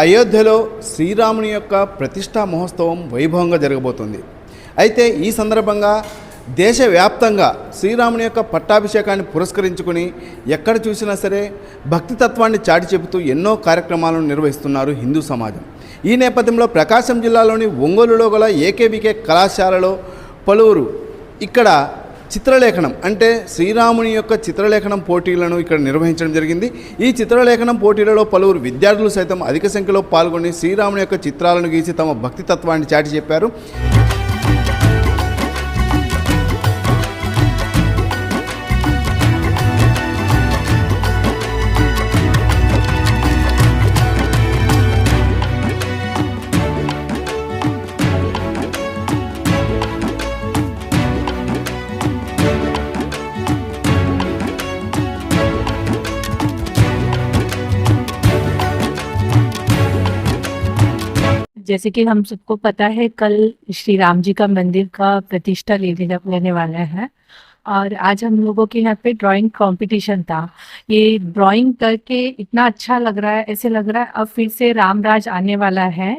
అయోధ్యలో శ్రీరాముని యొక్క ప్రతిష్టా మహోత్సవం వైభవంగా జరగబోతుంది. అయితే ఈ సందర్భంగా దేశవ్యాప్తంగా శ్రీరాముని యొక్క పట్టాభిషేకాన్ని పురస్కరించుకుని ఎక్కడ చూసినా సరే భక్తి తత్వాన్ని చాటి చెబుతూ ఎన్నో కార్యక్రమాలను నిర్వహిస్తున్నారు హిందూ సమాజం. ఈ నేపథ్యంలో ప్రకాశం జిల్లాలోని ఒంగోలులో గల ఏకేబీకే కళాశాలలో పలువురు ఇక్కడ చిత్రలేఖనం అంటే శ్రీరాముని యొక్క చిత్రలేఖనం పోటీలను ఇక్కడ నిర్వహించడం జరిగింది. ఈ చిత్రలేఖనం పోటీలలో పలువురు విద్యార్థులు సైతం అధిక సంఖ్యలో పాల్గొని శ్రీరాముని యొక్క చిత్రాలను గీసి తమ భక్తి తత్వాన్ని చాటి చెప్పారు. जैसे कि हम सबको पता है, कल श्री राम जी का मंदिर का प्रतिष्ठा लेने वाला है। और आज हम लोगों के यहाँ पे ड्राइंग कंपटीशन था। ये ड्राइंग करके इतना अच्छा लग रहा है ऐसे लग रहा है अब फिर से रामराज आने वाला है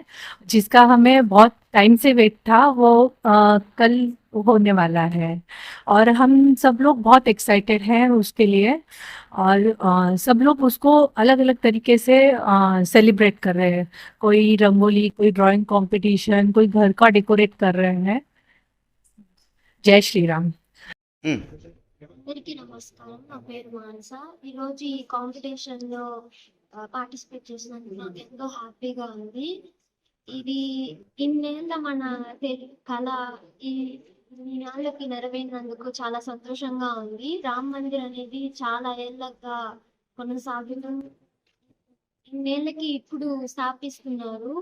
जिसका हमें बहुत टाइम से वेट था वो अ, कल होने वाला है। और हम सब लोग बहुत एक्साइटेड हैं उसके लिए और अ, सब लोग उसको अलग अलग तरीके से सेलिब्रेट कर रहे हैं। कोई रंगोली कोई ड्राइंग कंपटीशन कोई घर का डेकोरेट कर रहे हैं। जय श्री राम। అందరికీ నమస్కారం. నా పేరు మానస. ఈరోజు ఈ కాంపిటీషన్లో పార్టిసిపేట్ చేసినందుకు నాకు ఎంతో హ్యాపీగా ఉంది. ఇది ఇన్నేళ్ళ మన కళ ఈ నాళ్ళకి నెరవేరినందుకు చాలా సంతోషంగా ఉంది. రామ్ మందిర్ అనేది చాలా ఏళ్ళగా కొనసాగుతూ ఇన్నేళ్ళకి ఇప్పుడు స్థాపిస్తున్నారు.